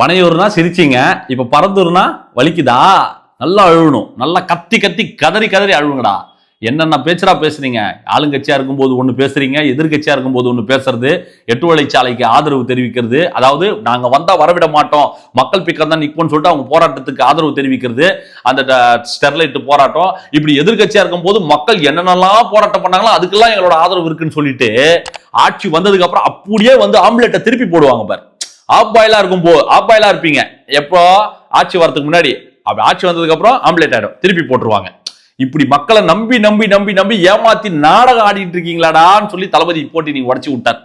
பனையூர்னா சிரிச்சிங்க. இப்ப பரந்தூர்னா வலிக்குதா? நல்லா அழுகணும் நல்லா கத்தி கத்தி கதறி கதறி அழுவுங்கடா. என்னென்ன பேச்சுடா பேசுறீங்க? ஆளுங்கட்சியா இருக்கும்போது ஒன்று பேசுறீங்க எதிர்கட்சியா இருக்கும்போது ஒன்று பேசுறது எட்டு வழிச்சாலைக்கு ஆதரவு தெரிவிக்கிறது. அதாவது நாங்க வந்தா வரவிட மாட்டோம். மக்கள் பிக்கம் தான் நிற்போம்னு சொல்லிட்டு அவங்க போராட்டத்துக்கு ஆதரவு தெரிவிக்கிறது. அந்த ட- ஸ்டெர்லைட் போராட்டம். இப்படி எதிர்கட்சியா இருக்கும்போது மக்கள் என்னென்னலாம் போராட்டம் பண்ணாங்களோ அதுக்கெல்லாம் எங்களோட ஆதரவு இருக்குன்னு சொல்லிட்டு ஆட்சி வந்ததுக்கு அப்புறம் அப்படியே வந்து ஆம்லெட்டை திருப்பி போடுவாங்க பாரு. ஆப் பாயிலா இருக்கும் போ ஆப் பாயிலா இருப்பீங்க. எப்போ? ஆட்சி வரதுக்கு முன்னாடி. அப்படி ஆட்சி வந்ததுக்கு அப்புறம் ஆம்லேட் ஆயிடும். திருப்பி போட்டுருவாங்க. இப்படி மக்களை நம்பி நம்பி நம்பி நம்பி ஏமாத்தி நாடகம் ஆடிட்டு இருக்கீங்களாடான்னு சொல்லி தளபதி போட்டி நீங்க உடச்சி விட்டார்.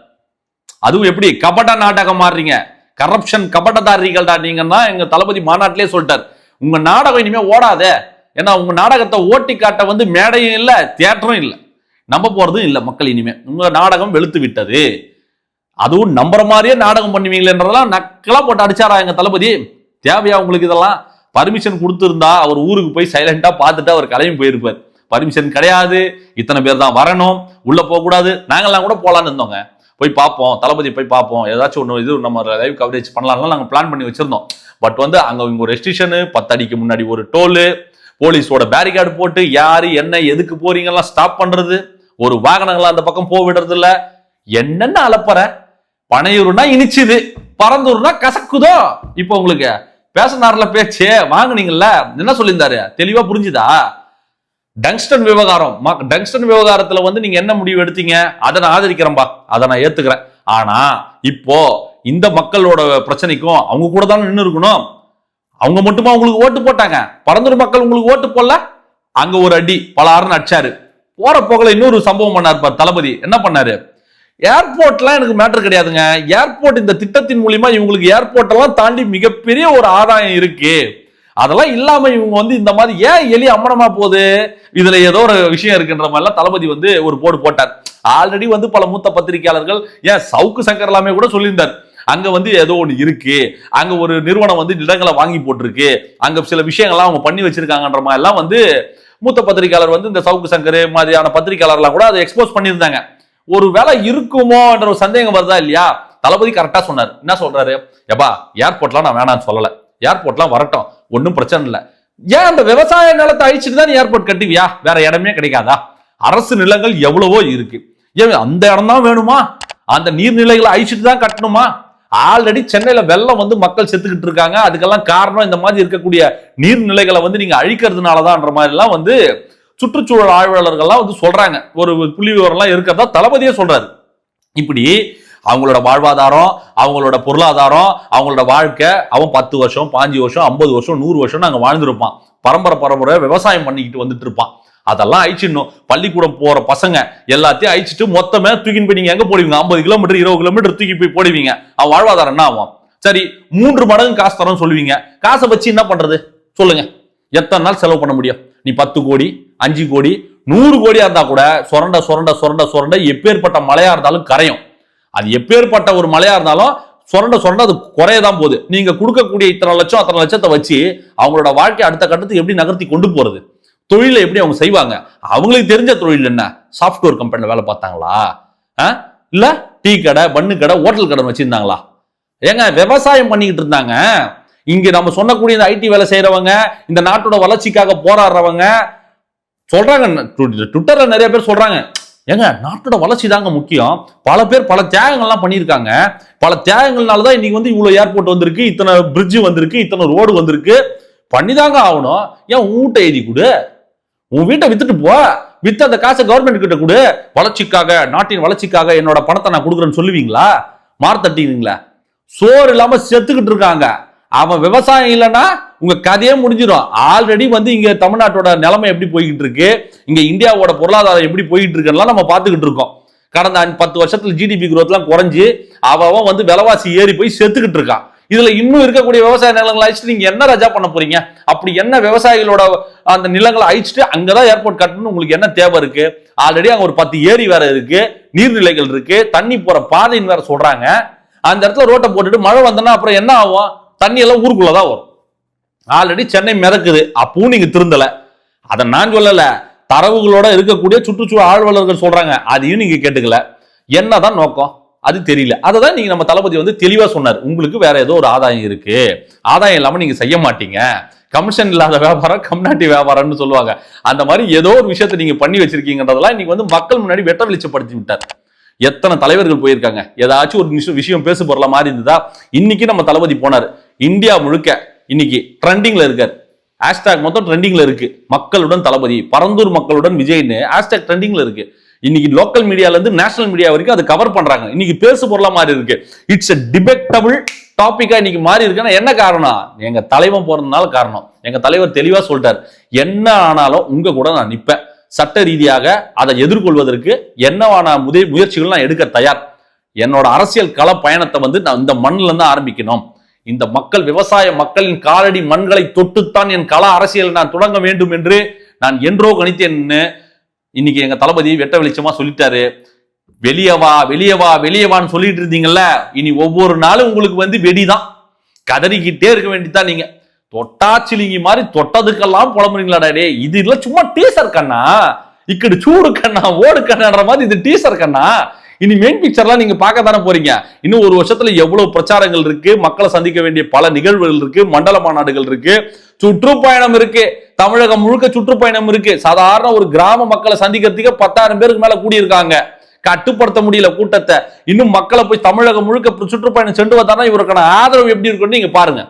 அதுவும் எப்படி? கபட நாடகம் மாறுறீங்க கரப்ஷன் கபடதாரிகள்டா நீங்கன்னா எங்க தளபதி மாநாட்டிலே சொல்லிட்டார். உங்க நாடகம் இனிமே ஓடாதே. ஏன்னா உங்க நாடகத்தை ஓட்டி காட்ட வந்து மேடையும் இல்லை தியேட்டரும் இல்லை. நம்ப போறதும் இல்லை மக்கள் இனிமே. உங்க நாடகம் வெளுத்து விட்டது. அதுவும் நம்புற மாதிரியே நாடகம் பண்ணுவீங்களேன்றதெல்லாம் நக்கலா போட்டு அடிச்சாரா எங்க தளபதி? தேவையா உங்களுக்கு இதெல்லாம்? பர்மிஷன் கொடுத்துருந்தா அவர் ஊருக்கு போய் சைலண்டா பார்த்துட்டு அவர் கிளம்பி போயிருப்பார். பர்மிஷன் கிடையாது. இத்தனை பேர் தான் வரணும். உள்ள போக கூடாது. நாங்கெல்லாம் கூட போலான்னு இருந்தோங்க. போய் பார்ப்போம். தளபதி போய் பார்ப்போம். ஏதாச்சும் ஒன்று இது நம்ம லைவ் கவரேஜ் பண்ணலாம்லாம் நாங்கள் பிளான் பண்ணி வச்சிருந்தோம். பட் வந்து அங்கே இங்கே ஒரு ரெஸ்ட்ரிக்ஷனு பத்து அடிக்கு முன்னாடி ஒரு டோலு போலீஸோட பேரிகார்டு போட்டு யார் என்ன எதுக்கு போறீங்கலாம் ஸ்டாப் பண்ணுறது ஒரு வாகனங்களை அந்த பக்கம் போக விடுறதில்ல. என்னென்ன அலப்பற? பனையூர்னா இனிச்சுது பரந்தூர்னா கசக்குதோ? இப்போ உங்களுக்கு பேசினார்ல பேச்சு வாங்கினீங்கல்ல என்ன சொல்லியிருந்தாரு? தெளிவா புரிஞ்சுதா? டங்ஸ்டன் விவகாரம் டங்ஸ்டன் விவகாரத்துல வந்து நீங்க என்ன முடிவு எடுத்தீங்க? அதை நான் ஆதரிக்கிறேன்பா. அதை நான் ஏத்துக்கிறேன். ஆனா இப்போ இந்த மக்களோட பிரச்சனைக்கும் அவங்க கூட தானே நின்று இருக்கணும். அவங்க மட்டுமா உங்களுக்கு ஓட்டு போட்டாங்க? பரந்தூர் மக்கள் உங்களுக்கு ஓட்டு போடல? அங்க ஒரு அடி பலாருன்னு அடிச்சாரு. போற போகல இன்னொரு சம்பவம் பண்ணார் தளபதி. என்ன பண்ணாரு? ஏர்போர்ட்லாம் எனக்கு மேட்டர் கிடையாதுங்க. ஏர்போர்ட் இந்த திட்டத்தின் மூலியமா இவங்களுக்கு ஏர்போர்ட் எல்லாம் தாண்டி மிகப்பெரிய ஒரு ஆதாயம் இருக்கு. அதெல்லாம் இல்லாம இவங்க வந்து இந்த மாதிரி ஏன் எலி அம்மனமா போகுது? இதுல ஏதோ ஒரு விஷயம் இருக்குன்ற மாதிரிலாம் தளபதி வந்து ஒரு போடு போட்டார். ஆல்ரெடி வந்து பல மூத்த பத்திரிகையாளர்கள் ஏன் சவுக்கு சங்கர் எல்லாமே கூட சொல்லியிருந்தார். அங்க வந்து ஏதோ ஒன்று இருக்கு. அங்க ஒரு நிறுவனம் வந்து நிலங்களை வாங்கி போட்டிருக்கு. அங்க சில விஷயங்கள்லாம் அவங்க பண்ணி வச்சிருக்காங்கன்ற மாதிரி எல்லாம் வந்து மூத்த பத்திரிகையாளர் வந்து இந்த சவுக்கு சங்கர் மாதிரியான பத்திரிகையாளர்லாம் கூட அதை எக்ஸ்போஸ் பண்ணியிருந்தாங்க. ஒரு வேலை இருக்குமோன்ற ஒரு சந்தேகம் வருதா இல்லையா? தளபதி கரெக்டா சொன்னார். என்ன சொல்றாரு? எப்பா ஏர்போர்ட்லாம் நான் வேணாம்னு சொல்லல. ஏர்போர்ட்லாம் வரட்டும். ஒன்றும் பிரச்சனை இல்லை. ஏன் அந்த விவசாய நிலத்தை அழிச்சிட்டு தான் ஏர்போர்ட் கட்டுவியா? வேற இடமே கிடைக்காதா? அரசு நிலங்கள் எவ்வளவோ இருக்கு. ஏன் அந்த இடம் தான் வேணுமா? அந்த நீர்நிலைகளை அழிச்சிட்டு தான் கட்டணுமா? ஆல்ரெடி சென்னையில வெள்ளம் வந்து மக்கள் செத்துக்கிட்டு இருக்காங்க. அதுக்கெல்லாம் காரணம் இந்த மாதிரி இருக்கக்கூடிய நீர்நிலைகளை வந்து நீங்க அழிக்கிறதுனாலதான்ற மாதிரிலாம் வந்து சுற்றுச்சூழல் ஆய்வாளர்கள்லாம் வந்து சொல்றாங்க. ஒரு புள்ளி விவரம்லாம் இருக்கிறதா தளபதியே சொல்றாரு. இப்படி அவங்களோட வாழ்வாதாரம் அவங்களோட பொருளாதாரம் அவங்களோட வாழ்க்கை அவன் பத்து வருஷம் பாஞ்சு வருஷம் ஐம்பது வருஷம் நூறு வருஷம் நாங்கள் வாழ்ந்துருப்பான். பரம்பரை பரம்பரை விவசாயம் பண்ணிக்கிட்டு வந்துட்டு இருப்பான். அதெல்லாம் அழிச்சிடணும். பள்ளிக்கூடம் போற பசங்க எல்லாத்தையும் அழிச்சிட்டு மொத்தமே தூக்கின்னு போய் நீங்க எங்க போடுவீங்க? ஐம்பது கிலோமீட்டர் இருபது கிலோமீட்டர் தூக்கி போய் போடுவீங்க. அவன் வாழ்வாதாரம் என்ன ஆகும்? சரி மூன்று மடங்கு காசு தரோம்னு சொல்லுவீங்க. காசை வச்சு என்ன பண்றது? சொல்லுங்க. எத்தனை நாள் செலவு பண்ண முடியும்? நீ பத்து கோடி அஞ்சு கோடி நூறு கோடியா இருந்தா கூட சுரண்ட சுரண்ட சுரண்ட சுரண்ட எப்பேற்பட்ட மழையா இருந்தாலும் கரையும். அது எப்பேற்பட்ட ஒரு மழையா இருந்தாலும் சுரண்ட சுரண்ட அது குறைய தான் போகுது. நீங்க கொடுக்கக்கூடிய இத்தனை லட்சம் அத்தனை லட்சத்தை வச்சு அவங்களோட வாழ்க்கை அடுத்த கட்டத்துக்கு எப்படி நகர்த்தி கொண்டு போறது? தொழிலை எப்படி அவங்க செய்வாங்க? அவங்களுக்கு தெரிஞ்ச தொழில் என்ன? சாஃப்ட்வேர் கம்பெனியில் வேலை பார்த்தாங்களா? ஆ? இல்ல டீ கடை பண்ணு கடை ஹோட்டல் கடை வச்சிருந்தாங்களா? ஏங்க விவசாயம் பண்ணிக்கிட்டு இருந்தாங்க. இங்க நம்ம சொன்னக்கூடிய இந்த ஐடி வேலை செய்யறவங்க இந்த நாட்டோட வளர்ச்சிக்காக போராடுறவங்க சொல்றாங்க. ட்விட்டர்ல நிறைய பேர் சொல்றாங்க. ஏங்க நாட்டோட வளர்ச்சி தாங்க முக்கியம். பல பேர் பல தியாகங்கள்லாம் பண்ணியிருக்காங்க. பல தியாகங்கள்னால தான் இன்னைக்கு வந்து இவ்வளோ ஏர்போர்ட் வந்திருக்கு இத்தனை பிரிட்ஜ் வந்திருக்கு இத்தனை ரோடு வந்திருக்கு. பண்ணிதாங்க ஆகணும். ஏன் உன் வீட்டை எழுதி கொடு. உன் வீட்டை வித்துட்டு போ. வித்து அந்த காசை கவர்மெண்ட் கிட்ட கொடு. வளர்ச்சிக்காக நாட்டின் வளர்ச்சிக்காக என்னோட பணத்தை நான் கொடுக்குறேன்னு சொல்லுவீங்களா? மார்த்தட்டிங்களா சோறு இல்லாம செத்துக்கிட்டு இருக்காங்க. அவன் விவசாயம் இல்லைன்னா உங்க கதையே முடிஞ்சிடும் ஆல்ரெடி வந்து இங்க தமிழ்நாட்டோட நிலைமை எப்படி போய்கிட்டு இருக்கு? இங்க இந்தியாவோட பொருளாதாரம் எப்படி போய்கிட்டு இருக்குன்னா நம்ம பார்த்துக்கிட்டு இருக்கோம். கடந்த பத்து வருஷத்துல ஜிடிபி எல்லாம் குறைஞ்சு அவன் அவன் வந்து விலைவாசி ஏறி போய் செத்துக்கிட்டு இருக்கான். இதுல இன்னும் இருக்கக்கூடிய விவசாய நிலங்களை அழிச்சுட்டு நீங்க என்ன ரஜா பண்ண போறீங்க? அப்படி என்ன விவசாயிகளோட அந்த நிலங்களை அழிச்சிட்டு அங்கதான் ஏர்போர்ட் கட்டணும்னு உங்களுக்கு என்ன தேவை இருக்கு? ஆல்ரெடி அங்க ஒரு பத்து ஏரி வேற இருக்கு நீர்நிலைகள் இருக்கு தண்ணி போற பாதைன்னு வேற சொல்றாங்க. அந்த இடத்துல ரோட்டை போட்டுட்டு மழை வந்தோன்னா அப்புறம் என்ன ஆகும்? தண்ணி எல்லாம் ஊருக்குள்ளதான் வரும். ஆல்ரெடி சென்னை மிதக்குது. அப்பவும் நீங்க திருந்தல. அதை நான் சொல்லல. தரவுகளோட இருக்கக்கூடிய சுற்றுச்சூழல் ஆழ்வலர்கள் சொல்றாங்க. அதையும் நீங்க கேட்டுக்கல? என்னதான் நோக்கம்? அது தெரியல. அதை தான் நீங்க நம்ம தளபதி வந்து தெளிவா சொன்னார். உங்களுக்கு வேற ஏதோ ஒரு ஆதாயம் இருக்கு. ஆதாயம் இல்லாம நீங்க செய்ய மாட்டீங்க. கமிஷன் இல்லாத வியாபாரம் கம்நாட்டி வியாபாரம்னு சொல்லுவாங்க. அந்த மாதிரி ஏதோ ஒரு விஷயத்தை நீங்க பண்ணி வச்சிருக்கீங்கன்றதெல்லாம் இன்னைக்கு வந்து மக்கள் முன்னாடி வெட்ட வெளிச்சப்படுத்தி விட்டார். எத்தனை தலைவர்கள் போயிருக்காங்க? ஏதாச்சும் ஒரு விஷயம் விஷயம் பேசு பொருளா மாதிரி இருந்ததா? இன்னைக்கு நம்ம தளபதி போனார். இந்தியா முழுக்க இன்னைக்கு ட்ரெண்டிங்ல இருக்கார். ஹேஷ்டாக் மொத்தம் ட்ரெண்டிங்ல இருக்கு. மக்களுடன் தளபதி பரந்தூர் மக்களுடன் விஜய்னு ஹேஷ்டாக் ட்ரெண்டிங்ல இருக்கு. இன்னைக்கு லோக்கல் மீடியால இருந்து நேஷனல் மீடியா வரைக்கும் அதை கவர் பண்றாங்க. இன்னைக்கு பேசு பொருளா மாறி இருக்கு. இட்ஸ் a டிபெக்டபிள் டாபிக்கா இன்னைக்கு மாறி இருக்குன்னா என்ன காரணம்? எங்க தலைவன் போறதுனால காரணம். எங்க தலைவர் தெளிவா சொல்லிட்டார். என்ன ஆனாலும் உங்க கூட நான் நிப்பேன். சட்ட ரீதியாக அதை எதிர்கொள்வதற்கு என்னவான முதை முயற்சிகள் நான் எடுக்க தயார். என்னோட அரசியல் கள பயணத்தை வந்து நான் இந்த மண்ணில இருந்து ஆரம்பிக்கணும். இந்த மக்கள் விவசாய மக்களின் காலடி மண்களை தொட்டுத்தான் என் கள அரசியல் நான் தொடங்க வேண்டும் என்று நான் என்றோ கணித்தேன்னு இன்னைக்கு எங்க தளபதி வெட்ட வெளிச்சமா சொல்லிட்டாரு. வெளியவா வா வெளியவான்னு வா வான்னு சொல்லிட்டு இருந்தீங்கல்ல இனி ஒவ்வொரு நாளும் உங்களுக்கு வந்து வெடிதான். கதறிக்கிட்டே இருக்க வேண்டியதுதான் நீங்க. தொட்டாச்சிலிங்கி மாதிரி தொட்டதுக்கெல்லாம் புலம்புறீங்களாடா டே இது இல்ல சும்மா டீசர் கண்ணா. இக்கடு சூடு கண்ணா ஓடு கண்ணான்ற மாதிரி இது டீசர் கண்ணா. இனி மெயின் பிக்சர்லாம் நீங்க பார்க்க தானே போறீங்க? இன்னும் ஒரு வருஷத்துல எவ்வளவு பிரச்சாரங்கள் இருக்கு? மக்களை சந்திக்க வேண்டிய பல நிகழ்வுகள் இருக்கு. மண்டல மாநாடுகள் இருக்கு. சுற்றுப்பயணம் இருக்கு. தமிழகம் முழுக்க சுற்றுப்பயணம் இருக்கு. சாதாரண ஒரு கிராம மக்களை சந்திக்கிறதுக்கு பத்தாயிரம் பேருக்கு மேல கூடியிருக்காங்க. கட்டுப்படுத்த முடியல கூட்டத்தை. இன்னும் மக்களை போய் தமிழகம் முழுக்க சுற்றுப்பயணம் சென்று வந்தாதான் இவருக்கான ஆதரவு எப்படி இருக்குன்னு நீங்க பாருங்க.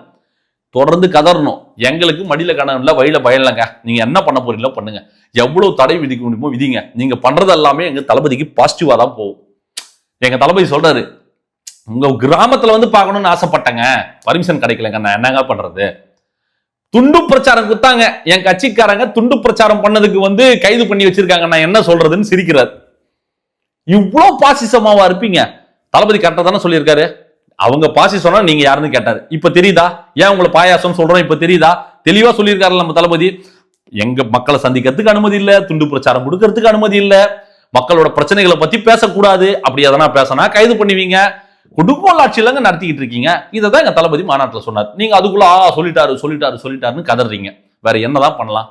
தொடர்ந்து கதறணும். எங்களுக்கு மடியில கணம் இல்லை வழியில பயம் இல்லைங்க. நீங்க என்ன பண்ண போறீங்களோ பண்ணுங்க. எவ்வளவு தடை விதிக்க முடியுமோ விதிங்க. நீங்க பண்றது எல்லாமே எங்க தளபதிக்கு பாசிட்டிவா தான் போகும். எங்க தளபதி சொல்றாரு உங்க கிராமத்துல வந்து பார்க்கணும்னு ஆசைப்பட்டேங்க. பர்மிஷன் கிடைக்கலங்க. நான் என்னங்க பண்றது? துண்டு பிரச்சாரம் குத்தாங்க. என் கட்சிக்காரங்க துண்டு பிரச்சாரம் பண்ணதுக்கு வந்து கைது பண்ணி வச்சிருக்காங்க. நான் என்ன சொல்றதுன்னு சிரிக்கிறார். இவ்வளோ பாசிசமாவா இருப்பீங்க? தளபதி கரெக்டா தானே சொல்லியிருக்காரு. அவங்க பாசி சொன்னா நீங்க யாருன்னு கேட்டாரு. இப்ப தெரியுதா? ஏன் உங்களை பாயாசம் சொல்றோம்? இப்ப தெரியுதா? தெளிவா சொல்லியிருக்காரு நம்ம தளபதி. எங்க மக்களை சந்திக்கிறதுக்கு அனுமதி இல்ல. துண்டு பிரச்சாரம் கொடுக்கறதுக்கு அனுமதி இல்லை. மக்களோட பிரச்சனைகளை பத்தி பேசக்கூடாது. அப்படி எதனா பேசினா கைது பண்ணுவீங்க. குடும்ப ஆட்சியிலங்க நடத்திக்கிட்டு இருக்கீங்க. இதை தான் எங்க தளபதி மாநாட்டில் சொன்னார். நீங்க அதுக்குள்ள ஆ சொல்லிட்டாரு சொல்லிட்டாரு சொல்லிட்டாருன்னு கதறீங்க. வேற என்னதான் பண்ணலாம்?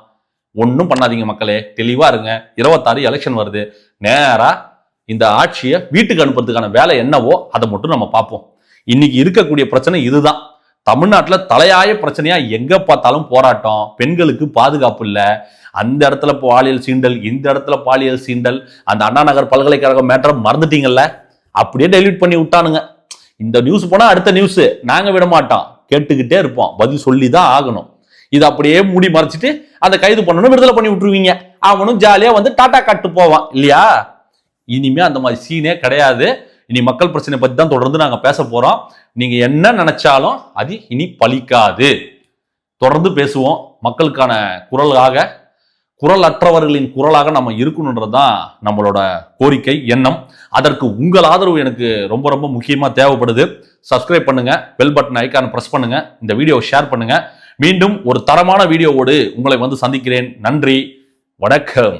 ஒன்றும் பண்ணாதீங்க மக்களே. தெளிவா இருங்க. இருபத்தாறு எலெக்ஷன் வருது. நேரா இந்த ஆட்சியை வீட்டுக்கு அனுப்புறதுக்கான வேலை என்னவோ அதை மட்டும் நம்ம பார்ப்போம். இன்னைக்கு இருக்கக்கூடிய பிரச்சனை இதுதான். தமிழ்நாட்டில் தலையாய பிரச்சனையா எங்க பார்த்தாலும் போராட்டம். பெண்களுக்கு பாதுகாப்பு இல்லை. அந்த இடத்துல பாலியல் சீண்டல் இந்த இடத்துல பாலியல் சீண்டல் அந்த அண்ணா நகர் பல்கலைக்கழகம் மேட்டரை மறந்துட்டீங்கல்ல? அப்படியே டெலிட் பண்ணி விட்டானுங்க. இந்த நியூஸ் போனால் அடுத்த நியூஸ் நாங்கள் விட மாட்டோம். கேட்டுக்கிட்டே இருப்போம். பதில் சொல்லி தான் ஆகணும். இது அப்படியே மூடி மறைச்சிட்டு அந்த கைது பண்ணணும் விடுதலை பண்ணி விட்டுருவீங்க. அவனும் ஜாலியாக வந்து டாட்டா காட்டு போவான். இல்லையா? இனிமே அந்த மாதிரி சீனே கிடையாது. இனி மக்கள் பிரச்சனை பற்றி தான் தொடர்ந்து நாங்கள் பேச போகிறோம் நீங்கள் என்ன நினச்சாலும் அது இனி பலிக்காது தொடர்ந்து பேசுவோம். மக்களுக்கான குரலாக குரல் அற்றவர்களின் குரலாக நம்ம இருக்கணுன்றது தான் நம்மளோட கோரிக்கை எண்ணம். அதற்கு உங்கள் ஆதரவு எனக்கு ரொம்ப ரொம்ப முக்கியமாக தேவைப்படுது. சப்ஸ்கிரைப் பண்ணுங்கள் பெல் பட்டன் ஐக்கான ப்ரெஸ் பண்ணுங்கள் இந்த வீடியோவை ஷேர் பண்ணுங்கள் மீண்டும் ஒரு தரமான வீடியோவோடு உங்களை வந்து சந்திக்கிறேன். நன்றி வணக்கம்.